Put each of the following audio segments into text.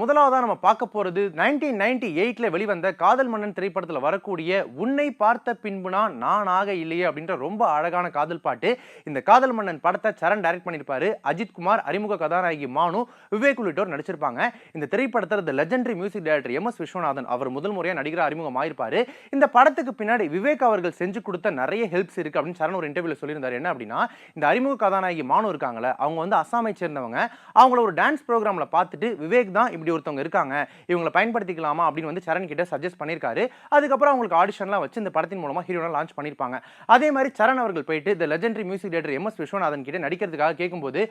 முதலாவதாக நம்ம பார்க்க போகிறது நைன்டீன் நைன்டி எயிட்டில் வெளிவந்த காதல் மன்னன் திரைப்படத்தில் வரக்கூடிய உன்னை பார்த்த பின்புனா நானாக இல்லையே அப்படின்ற ரொம்ப அழகான காதல் பாட்டு. இந்த காதல் மன்னன் படத்தை சரண் டைரக்ட் பண்ணியிருப்பாரு. அஜித் குமார் அறிமுக கதாநாயகி மானு விவேக் உள்ளிட்டோர் நடிச்சிருப்பாங்க. இந்த திரைப்படத்தில் the legendary music director M S Viswanathan அவர் முதல் முறையாக நடிகர் அறிமுகமாயிருப்பாரு இந்த படத்துக்கு பின்னாடி விவேக் அவர்கள் செஞ்சு கொடுத்த நிறைய ஹெல்ப்ஸ் இருக்குது அப்படின்னு சரண் ஒரு இன்டர்வியூல சொல்லியிருந்தார். என்ன அப்படின்னா இந்த அறிமுக கதாநாயகி மானு இருக்காங்களே அவங்க வந்து அசாமை சேர்ந்தவங்க. அவங்கள ஒரு டான்ஸ் ப்ரோக்ராம்ல பார்த்துட்டு விவேக் தான் இப்படி ஒருத்தவங்க இருக்காங்க இவங்களை பயன்படுத்திக்கலாமா அப்படின்னு வந்து சரண் கிட்ட சஜஸ்ட் பண்ணியிருக்காரு. அதுக்கப்புறம் அவங்களுக்கு ஆடிஷன்லாம் வச்சு இந்த படத்தின் மூலமாக ஹீரோனா லான்ச் பண்ணியிருப்பாங்க. அதே மாதிரி சரண் அவர்கள் போயிட்டு இந்த legendary music director M S Viswanathan கிட்ட நடிக்கிறதுக்காக கேட்கும்போது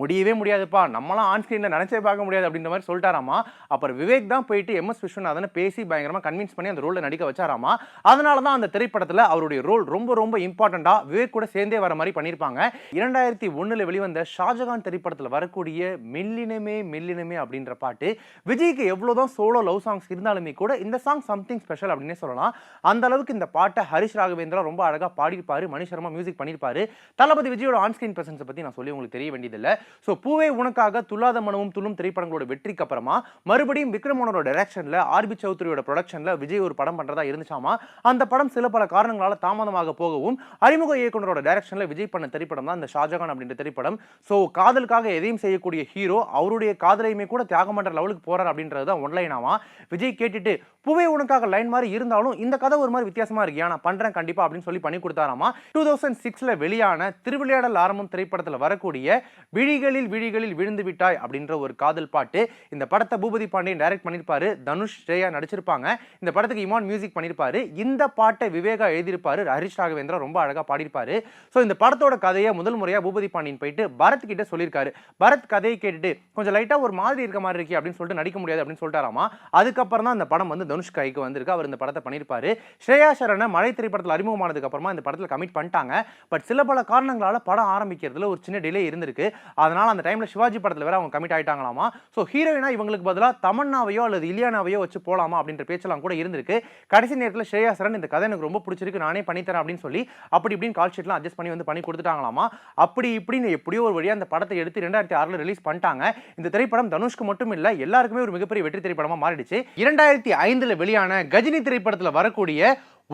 முடியவே முடியாதுப்பா நம்மளாம் ஆன் ஸ்க்ரீனில் பார்க்க முடியாது அப்படின்ற மாதிரி சொல்லிட்டாராமா. அப்புறம் விவேக் தான் போயிட்டு எம் எஸ் விஸ்வநாதனை பேசி பயங்கரமாக கன்வின்ஸ் பண்ணி அந்த ரோலில் நடிக்க வச்சாராமா. அதனால தான் அந்த திரைப்படத்தில் அவருடைய ரோல் ரொம்ப ரொம்ப இம்பார்ட்டண்ட்டாக விவேக் கூட சேர்ந்தே வர மாதிரி பண்ணியிருப்பாங்க. இரண்டாயிரத்தி ஒன்றில் வெளிவந்த ஷாஜகான் திரைப்படத்தில் வரக்கூடிய மெல்லினமே மெல்லினமே அப்படின்ற பாட்டு விஜய்க்கு எவ்வளோதான் சோலோ லவ் சாங்ஸ் இருந்தாலுமே கூட இந்த சாங் சம்திங் ஸ்பெஷல் அப்படின்னே சொல்லலாம். அந்த அளவுக்கு இந்த பாட்டை ஹரிஷ் ராகவேந்திரா ரொம்ப அழகாக பாடியிருப்பாரு மணி சர்மா மியூசிக் பண்ணியிருப்பாரு. தளபதி விஜயோட ஆன்ஸ்கிரீன் பிரசன்ஸை பற்றி நான் சொல்லி உங்களுக்கு தெரிய வேண்டியதில்லை. ஸோ பூவே உனக்காக துல்லாத மனமும் துள்ளும் திரைப்படங்களோட வெற்றிக்கு அப்புறமா மறுபடியும் விக்ரமோனோட டைரக்ஷனில் ஆர்பி சௌத்ரியோட ப்ரொடக்ஷனில் விஜய் ஒரு படம் பண்ணுறதா இருந்துச்சாமா? அந்த படம் சில பல காரணங்களால் தாமதமாக போகவும் அறிமுக இயக்குனரோட டைரக்ஷனில் விஜய் பண்ண திரைப்படம் தான் இந்த ஷாஜகான் அப்படின்ற திரைப்படம். ஸோ காதலுக்காக எதையும் செய்யக்கூடிய ஹீரோ அவருடைய காதலையுமே கூட தியாகம் பண்ற லெவலுக்கு போகிறார் அப்படின்றது தான் ஒன்லைனாமா விஜய் கேட்டுட்டு புவே உனக்காக லைன் மாதிரி இருந்தாலும் இந்த கதை ஒரு மாதிரி வித்தியாசமா இருக்கு. நான் பண்றேன் கண்டிப்பா அப்படின்னு சொல்லி பண்ணி கொடுத்தாராமா? டூ தௌசண்ட் சிக்ஸ்ல வெளியான திருவிளையாடல் ஆரம்பம் திரைப்படத்தில் வரக்கூடிய விழிகளில் விழிகளில் விழுந்து விட்டாய் அப்படின்ற ஒரு காதல் பாட்டு இந்த படத்தை பூபதி பாண்டியன் டைரக்ட் பண்ணியிருப்பாரு தனுஷ் ஸ்ரேயா நடிச்சிருப்பாங்க. இந்த படத்துக்கு இமான் மியூசிக் பண்ணியிருப்பாரு இந்த பாட்டை விவேகா எழுதியிருப்பாரு. ஹரிஷ் ராகவேந்திரா ரொம்ப அழகா பாடியிருப்பாரு. ஸோ இந்த படத்தோட கதையை முதல் முறையாக பூபதி பாண்டியன் போயிட்டு பரத் கிட்ட சொல்லியிருக்காரு. பரத் கதையை கேட்டுட்டு கொஞ்சம் லைட்டா ஒரு மாதிரி இருக்க மாதிரி இருக்கு அப்படின்னு சொல்லிட்டு நடிக்க முடியாது அப்படின்னு சொல்லிட்டாராமா? அதுக்கப்புறம் தான் இந்த படம் வந்து தனுஷ் கைக்கு வந்திருக்கு. அவர் இந்த படத்தை பண்ணியிருப்பாரு. ஸ்ரேயா சரணை மழை திரைப்படத்தில் அறிமுகமானதுக்கு அப்புறமா இந்த படத்தில் கமிட் பண்ணிட்டாங்க. பட் சில பல காரணங்களால் படம் ஆரம்பிக்கிறதுல ஒரு சின்ன டிலே இருந்திருக்கு. அதனால் அந்த டைமில் சிவாஜி படத்தில் வேற அவங்க கமிட் ஆயிட்டாங்களாமா? ஸோ ஹீரோயினா இவங்களுக்கு பதிலாக தமன்னாவையோ அல்லது இலியானாவையோ வச்சு போலாமா அப்படின்ற பேச்செல்லாம் கூட இருந்திருக்கு. கடைசி நேரத்தில் ஸ்ரேயா சரண் இந்த கதை எனக்கு ரொம்ப பிடிச்சிருக்கு நானே பண்ணித்தரேன் அப்படின்னு சொல்லி அப்படி இப்படின்னு கால் ஷீட்லாம் அட்ஜஸ்ட் பண்ணி வந்து பண்ணி கொடுத்துட்டாங்களாமா? அப்படி இப்படின்னு எப்படியோ ஒரு வழியாக அந்த படத்தை எடுத்து ரெண்டாயிரத்தி ஆறில் ரிலீஸ் பண்ணிட்டாங்க. இந்த திரைப்படம் தனுஷ்க்கு மட்டும் இல்லை எல்லாருக்குமே ஒரு மிகப்பெரிய வெற்றி திரைப்படமா மாறிடுச்சு. இரண்டாயிரத்தி ஐந்தில் வெளியான கஜினி திரைப்படத்தில் வரக்கூடிய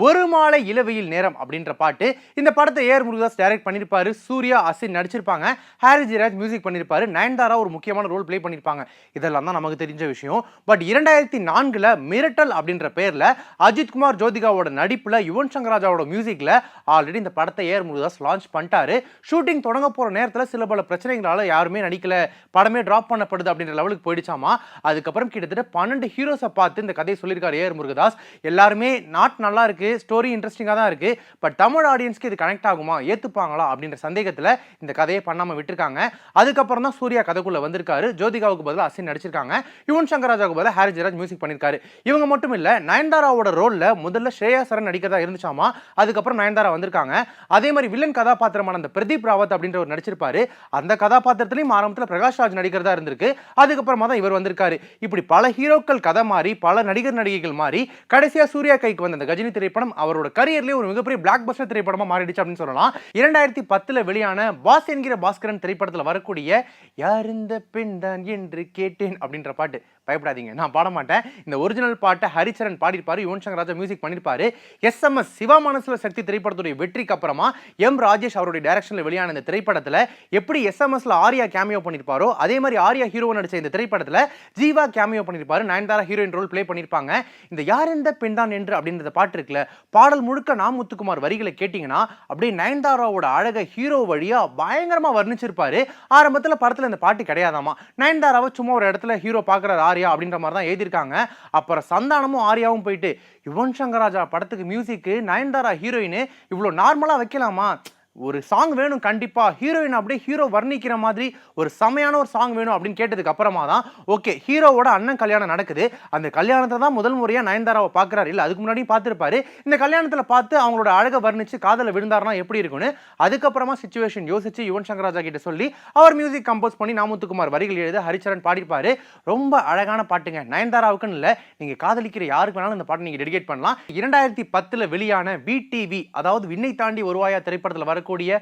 ஒரு மாலை இளவையில் நேரம் அப்படின்ற பாட்டு இந்த படத்தை ஏர் முருகதாஸ் டைரக்ட் பண்ணியிருப்பாரு. சூர்யா அசின் நடிச்சிருப்பாங்க. ஹாரி ஜிராஜ் மியூசிக் பண்ணியிருப்பாரு. நயன்தாரா ஒரு முக்கியமான ரோல் ப்ளே பண்ணியிருப்பாங்க. இதெல்லாம் தான் நமக்கு தெரிஞ்ச விஷயம். பட் இரண்டாயிரத்தி நான்கில் மிரட்டல் அப்படின்ற பேரில் அஜித்குமார் ஜோதிகாவோட நடிப்பில் யுவன் சங்கர் ராஜாவோட மியூசிக்கில் ஆல்ரெடி இந்த படத்தை ஏர் முருகதாஸ் லான்ச் பண்ணிட்டாரு. ஷூட்டிங் தொடங்க போகிற நேரத்தில் சில பல பிரச்சனைகளால் யாருமே நடிக்கல. படமே ட்ராப் பண்ணப்படுது அப்படின்ற லெவலுக்கு போயிடுச்சாமா? அதுக்கப்புறம் கிட்டத்தட்ட பன்னெண்டு ஹீரோஸை பார்த்து இந்த கதையை சொல்லியிருக்காரு ஏஆர் முருகதாஸ். எல்லாருமே நாட் நல்லா இருக்கு. ஸ்டோரி இன்ட்ரெஸ்டிங்காக தான் இருக்கு. பட் தமிழ் ஆடியன்ஸ்க்கு இது கனெக்ட் ஆகுமா? ஏற்றுப்பாங்களா அப்படின்ற சந்தேகத்தில் இந்த கதையை பண்ணாமல் விட்டுருக்காங்க. அதுக்கப்புறம் தான் சூர்யா கதைக்குள்ளே வந்திருக்காரு. ஜோதிகாவுக்கு பதிலாக அசின் நடிச்சிருக்காங்க. யுவன் சங்கர் ராஜாவுக்கு பதிலாக ஹாரி ஜெராஜ் மியூசிக் பண்ணியிருக்காரு இவங்க மட்டும் இல்லை நயன்தாராவோட ரோலில் முதல்ல ஸ்ரேயா சரண் நடிக்கிறதா இருந்துச்சாமா? அதுக்கப்புறம் நயன்தாரா வந்திருக்காங்க. அதே மாதிரி வில்லன் கதாபாத்திரமான அந்த பிரதீப் ராவத் அப்படின்ற ஒரு நடிச்சிருப்பாரு. அந்த கதாபாத்திரத்திலையும் ஆரம்பத்தில் பிரகாஷ் ராஜ் நடிக்கிறதா இருந்திருக்கு. அதுக்கப்புறமா தான் இவர் வந்திருக்காரு. இப்படி பல ஹீரோக்கள் கதை மாறி பல நடிகர் நடிகைகள் மாறி கடைசியாக சூர்யா கைக்கு வந்த அந்த கஜினி திரைப்படம் அவரோட கரியர்லேயே ஒரு மிகப்பெரிய பிளாக் பஸ்டர் திரைப்படமாக மாறிடுச்சு அப்படின்னு சொல்லலாம். இரண்டாயிரத்தி பத்தில் வெளியான பாஸ் என்கிற பாஸ்கரன் திரைப்படத்தில் வரக்கூடிய யார் இந்த பெண் தான் என்று கேட்டேன் அப்படின்ற பாட்டு. பயப்படாதீங்க. நான் பாட மாட்டேன் இந்த ஒரிஜினல் பாட்டை ஹரிச்சரன் பாடியிருப்பாரு. யுவன் சங்கர் ராஜா மியூசிக் பண்ணியிருப்பாரு. எஸ்எம்எஸ் சிவா மனசுல சக்தி திரைப்படத்துடைய வெற்றிக்கு அப்புறமா எம் ராஜேஷ் அவருடைய டைரக்ஷனில் வெளியான இந்த திரைப்படத்தில் எப்படி எஸ்எம்எஸ்ல ஆர்யா கேமியோ பண்ணியிருப்பாரோ அதே மாதிரி ஆர்யா ஹீரோ நடிச்ச இந்த திரைப்படத்தில் ஜீவா கேமியோ பண்ணியிருப்பாரு. நயன்தாரா ஹீரோயின் ரோல் ப்ளே பண்ணியிருப்பாங்க. இந்த யார் எந்த பெண் தான் என்று அப்படின்றத பாட்டு இருக்குல்ல பாடல் முழுக்க நாம் முத்துக்குமார் வரிகளை கேட்டிங்கன்னா அப்படியே நயன்தாராவோட அழகை ஹீரோ வழியாக பயங்கரமாக வர்ணிச்சிருப்பாரு. ஆரம்பத்தில் படத்தில் இந்த பாட்டு கிடையாதாமா? நயன்தாராவை சும்மா ஒரு இடத்துல ஹீரோ பார்க்குறாரு ஆர்யா அப்படின்ற மாதிரி தான் எழுதியிருக்காங்க. அப்புறம் சந்தானமும் ஆர்யாவும் போயிட்டு யுவன் சங்கர் ராஜா படத்துக்கு மியூசிக்கு நயன்தாரா ஹீரோயின் இவ்வளோ நார்மலாக வைக்கலாமா? ஒரு சாங் வேணும் கண்டிப்பாக ஹீரோயின் அப்படியே ஹீரோ வர்ணிக்கிற மாதிரி ஒரு செமையான ஒரு சாங் வேணும் அப்படின்னு கேட்டதுக்கு அப்புறமா தான் ஓகே ஹீரோவோட அண்ணன் கல்யாணம் நடக்குது. அந்த கல்யாணத்தை தான் முதல் முறையாக நயன்தாராவை பார்க்குறாரு. இல்லை அதுக்கு முன்னாடியும் பார்த்துருப்பாரு. இந்த கல்யாணத்தில் பார்த்து அவங்களோட அழகை வர்ணிச்சு காதல விழுந்தாருன்னா எப்படி இருக்கும்னு அதுக்கப்புறமா சுச்சுவேஷன் யோசிச்சு யுவன் சங்கர் ராஜா கிட்ட சொல்லி அவர் மியூசிக் கம்போஸ் பண்ணி நாமுத்துக்குமார் வரிகள் எழுத ஹரிச்சரன் பாடிப்பார். ரொம்ப அழகான பாட்டுங்க. நயன்தாராவுக்குன்னு இல்லை நீங்கள் காதலிக்கிற யாருக்கு வேணாலும் இந்த பாட்டை நீங்கள் டெடிகேட் பண்ணலாம். இரண்டாயிரத்தி பத்தில் வெளியான பிடிவி அதாவது விண்ணை தாண்டி வருவாயா திரைப்படத்தில் வர வரக்கூடிய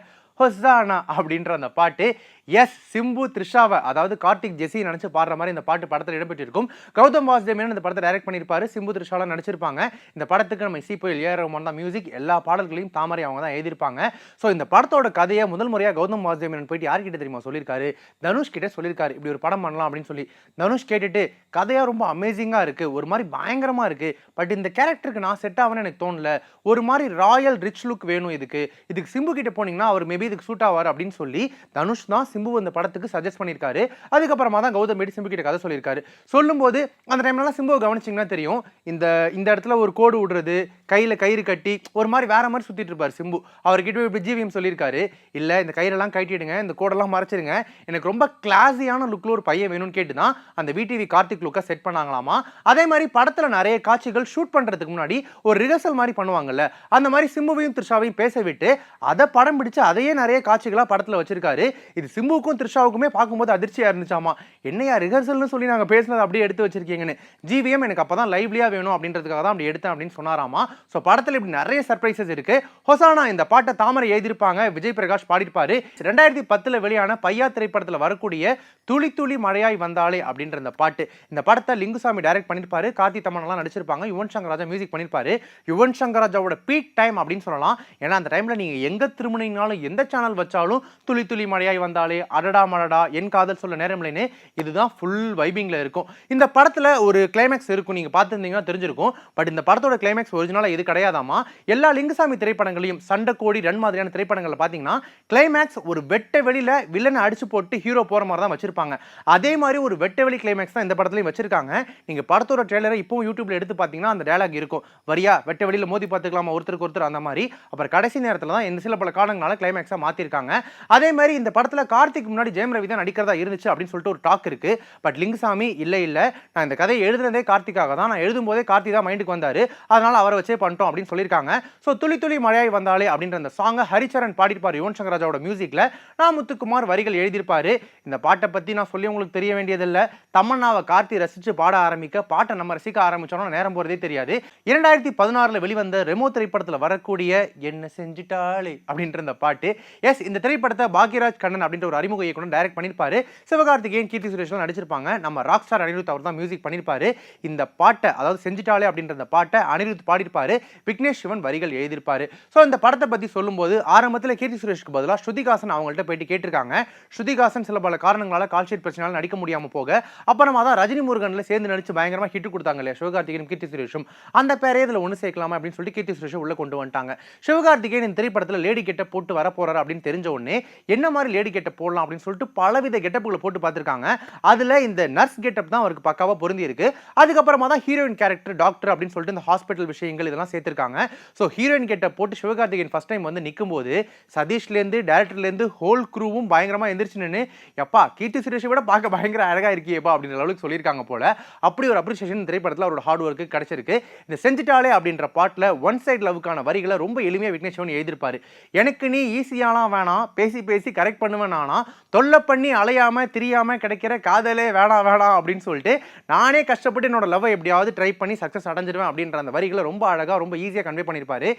ஹொசானா அப்படின்ற அந்த பாட்டு எஸ் சிம்பு த்ரிஷாவை அதாவது கார்த்திக் ஜெஸி நினச்சி பாடுற மாதிரி இந்த பாட்டு படத்தில் இடம்பெற்றிருக்கும். கௌதம் வாசுதேவன் இந்த படத்தை டைரக்ட் பண்ணியிருப்பாரு. சிம்பு த்ரிஷாலாம் நடிச்சிருப்பாங்க. இந்த படத்துக்கு நம்ம இசி புயல் ஏஆர் ரஹ்மான் தான் மியூசிக் எல்லா பாடல்களையும் தாமரை அவங்க தான் எழுதியிருப்பாங்க. ஸோ இந்த படத்தோட கதையை முதல் முறையாக கௌதம் வாசுதேவன் போயிட்டு யார்கிட்ட தெரியுமா சொல்லியிருக்காரு? தனுஷ் கிட்ட சொல்லியிருக்காரு. இப்படி ஒரு படம் பண்ணலாம் அப்படின்னு சொல்லி. தனுஷ் கேட்டுட்டு கதையாக ரொம்ப அமேசிங்காக இருக்குது ஒரு மாதிரி பயங்கரமாக இருக்குது பட் இந்த கேரக்டருக்கு நான் செட் ஆகணும்னு எனக்கு தோணல. ஒரு மாதிரி ராயல் ரிச் லுக் வேணும் இதுக்கு. இதுக்கு சிம்பு கிட்ட போனீங்கன்னா அவர் மேபி இதுக்கு சூட் ஆவார் அப்படின்னு சொல்லி தனுஷ் தான் சிம்பு சிம்பு இந்த படத்துக்கு சஜஸ்ட் பண்ணியிருக்காரு. அதுக்கப்புறமா தான் கௌதம் மேடி சிம்பு கிட்ட கதை சொல்லியிருக்காரு. சொல்லும்போது அந்த டைம்லலாம் சிம்புவை கவனிச்சிங்கன்னா தெரியும். இந்த இந்த இடத்துல ஒரு கோடு விடுறது கையில் கயிறு கட்டி ஒரு மாதிரி வேற மாதிரி சுற்றிட்டு இருப்பார் சிம்பு. அவர்கிட்ட இப்படி ஜிவிஎம் சொல்லியிருக்காரு. இல்லை இந்த கயிறெல்லாம் கட்டிடுங்க இந்த கோடெல்லாம் மறைச்சிருங்க. எனக்கு ரொம்ப கிளாஸியான லுக்கில் ஒரு பையன் வேணும்னு கேட்டு தான் அந்த விடிவி கார்த்திக் லுக்கை செட் பண்ணாங்களாமா? அதே மாதிரி படத்தில் நிறைய காட்சிகள் ஷூட் பண்ணுறதுக்கு முன்னாடி ஒரு ரிஹர்சல் மாதிரி பண்ணுவாங்கல்ல அந்த மாதிரி சிம்புவையும் த்ரிஷாவையும் பேச விட்டு அதை படம் பிடிச்சு அதையே நிறைய காட்சிகளாக படத்தில் வச்சிருக்காரு. இது சிம்புக்கும் த்ரிஷாவுக்குமே பார்க்கும்போது அதிர்ச்சியாக இருந்துச்சாமா? என்னையா ரிஹர்சல்னு சொல்லி நாங்கள் பேசினதை அப்படியே எடுத்து வச்சிருக்கீங்கன்னு. ஜிவிஎம் எனக்கு அப்போ தான் லைவ்லியாக வேணும் அப்படின்றதுக்காக தான் அப்படி எடுத்தேன் அப்படின்னு சொன்னாராமா? ஸோ படத்தில் இப்படி நிறைய சர்ப்ரைசஸ் இருக்குது ஹொசானா இந்த பாட்டை தாமரை எழுதியிருப்பாங்க. விஜய் பிரகாஷ் பாடியிருப்பாரு. ரெண்டாயிரத்தி பத்தில் வெளியான பையா திரைப்படத்தில் வரக்கூடிய துளி துளி மழையாய் வந்தாலே அப்படின்ற இந்த பாட்டு. இந்த படத்தை லிங்குசாமி டைரக்ட் பண்ணியிருப்பாரு. கார்த்தி தமனெல்லாம் நடிச்சிருப்பாங்க. யுவன் சங்கர் ராஜா மியூசிக் பண்ணியிருப்பாரு. யுவன் சங்கர் ராஜாவோட பீக் டைம் அப்படின்னு சொல்லலாம். ஏன்னா அந்த டைமில் நீங்கள் எங்கே திருமணினாலும் எந்த சேனல் வச்சாலும் துளி துளி மழையாய் வந்தாலே அடடா மடடா என் காதல் சொல்ல நேரமில்லைன்னு இதுதான் ஃபுல் வைபிங்ல இருக்கும். இந்த படத்துல ஒரு கிளைமேக்ஸ் இருக்கும் நீங்க பார்த்துருந்தீங்கன்னா தெரிஞ்சிருக்கும். பட் இந்த படத்தோட கிளைமேக்ஸ் ஒரிஜினலாக இது கிடையாதாமா எல்லா லிங்குசாமி திரைப்படங்களையும் சண்டை கோடி ரன் மாதிரியான திரைப்படங்களை பாத்தீங்கன்னா கிளைமேக்ஸ் ஒரு வெட்ட வெளியில வில்லனை அடிச்சு போட்டு ஹீரோ போகிற மாதிரி தான் வச்சிருப்பாங்க. அதே மாதிரி ஒரு வெட்ட வெளி கிளைமேக்ஸ் தான் இந்த படத்துலையும் வச்சிருக்காங்க. நீங்கள் படத்தோட ட்ரெய்லரை இப்போவும் யூடியூப்ல எடுத்து பார்த்தீங்கன்னா அந்த டயலாக் இருக்கும். வரியா வெட்ட வெளியில் மோதி பார்த்துக்கலாமா ஒருத்தருக்கு ஒருத்தர் அந்த மாதிரி. அப்புறம் கடைசி நேரத்தில் தான் இந்த சில பல காரணங்களால கிளைமேக்ஸாக மாற்றிருக்காங்க அதே மாதிரி இந்த படத்தில் கார்த்திக் முன்னாடி ஜெயம் ரவி தான் நடிக்கிறதா இருந்துச்சு அப்படின்னு சொல்லிட்டு ஒரு டாக் இருக்கு. பட் லிங்குசாமி இல்லை இல்லை. நான் இந்த கதையை எழுதுனதே கார்த்திக்காக தான். நான் எழுதும் போதே கார்த்தி தான் மைண்டுக்கு வந்தாரு. அதனால அவரை வச்சே பண்ணிட்டோம் அப்படின்னு சொல்லியிருக்காங்க. ஸோ துளி துளி மழையாய் வந்தாலே அப்படின்ற அந்த சாங்கை ஹரிச்சரன் பாடியிருப்பார் யுவன் சங்கர் ராஜாவோட மியூசிக்கில் நான் முத்துக்குமார் வரிகள் எழுதியிருப்பாரு. இந்த பாட்டை பற்றி நான் சொல்லி உங்களுக்கு தெரிய வேண்டியதில்லை. தமன்னாவை கார்த்தி ரசித்து பாட ஆரம்பிக்க பாட்டை நம்ம ரசிக்க ஆரம்பிச்சோம்னா நேரம் போகிறதே தெரியாது. இரண்டாயிரத்தி பதினாறில் வெளிவந்த ரெமோ திரைப்படத்தில் வரக்கூடிய என்ன செஞ்சிட்டாலே அப்படின்ற இந்த பாட்டு. எஸ் இந்த திரைப்படத்தை பாக்யராஜ் கண்ணன் அப்படின்ற ஒரு அறிமுக இயக்குனர் டைரக்ட் பண்ணியிருப்பாரு சிவகார்த்திகேயன் கீர்த்தி சுரேஷ்லாம் நடிச்சிருப்பாங்க. நம்ம ராக் ஸ்டார் அனிருத் அவர் தான் மியூசிக் பண்ணியிருப்பாரு இந்த பாட்டை அதாவது செஞ்சிட்டாலே அப்படின்ற அந்த பாட்டை அனிருத் பாடியிருப்பாரு. விக்னேஷ் சிவன் வரிகள் எழுதியிருப்பாரு. ஸோ இந்த படத்தை பற்றி சொல்லும்போது ஆரம்பத்தில் கீர்த்தி சுரேஷ்க்கு பதிலாக ஸ்ருதிகாசன் அவங்கள்ட்ட போயிட்டு கேட்டிருக்காங்க. ஸ்ருதிகாசன் சில பல காரணங்களால் கால்ஷீட் பிரச்சனையால் நடிக்க முடியாமல் போக அப்புறமா தான் ரஜினி முருகன்ல சேர்ந்து நடிச்சு பயங்கரமாக ஹிட் கொடுத்தாங்க இல்லையா சிவகார்த்திகேயன் கீர்த்தி சுரேஷும். அந்த பேரே இதில் ஒன்று சேர்க்கலாமா அப்படின்னு சொல்லிட்டு கீர்த்தி சுரேஷை உள்ள கொண்டு வந்துட்டாங்க. சிவகார்த்திகேயன் இந்த திரைப்படத்தில் லேடி கெட்ட போட்டு வர போறாரு அப்படின்னு தெரிஞ்ச உடனே என்ன மாதிரி லேடி கெட்ட போடலாம் அப்படின்னு சொல்லிட்டு பலவித கெட்டப்புகளை போட்டு பார்த்துருக்காங்க. அதில் இந்த நர்ஸ் கெட்டப் தான் அவருக்கு பக்காவாக பொருந்தி இருக்கு அதுக்கப்புறமா தான் ஹீரோயின் கேரக்டர் டாக்டர் அப்படின்னு சொல்லிட்டு இந்த ஹாஸ்பிட்டல் விஷயங்கள் இதெல்லாம் சேர்த்துருக்காங்க. ஸோ ஹீரோயின் கெட்டப் போட்டு சிவகார்த்திகேயன் ஃபஸ்ட் டைம் வந்து நிற்கும்போது சதீஷ்லேருந்து டேரக்டர்லேருந்து ஹோல் க்ரூவும் பயங்கரமாக எந்திரிச்சு நின்று எப்பா கீர்த்தி சுரேஷை விட பார்க்க பயங்கர அழகாக இருக்கியப்பா அப்படின்ற அளவுக்கு சொல்லியிருக்காங்க போல. அப்படி ஒரு அப்ரிசியேஷன் திரைப்படத்தில் அவரோட ஹார்ட் ஒர்க்கு கிடைச்சிருக்கு. இந்த செஞ்சிட்டாலே அப்படின்ற பாட்டில் ஒன் சைட் லவ்க்கான வரிகளை ரொம்ப எளிமையாக விக்னேஷ் சிவன் எழுதியிருப்பாரு. எனக்கு நீ ஈஸியாலாம் வேணாம் பேசி பேசி கரெக்ட் பண்ணுவேன் நானா தொல்லை பண்ணி அலையாமல் திரியாமல் கிடைக்கிற காதலே வேணாம் வேணாம் அப்படின்னு சொல்லிட்டு நானே கஷ்டப்பட்டு என்னோட லவ்வை எப்படியாவது ட்ரை பண்ணி சக்ஸஸ் அடைஞ்சிடுவேன் அப்படின்ற அந்த வரிகளை ரொம்ப அழகாக ரொம்ப ஈஸியாக கன்வே பண்ணியிருப்பாரு.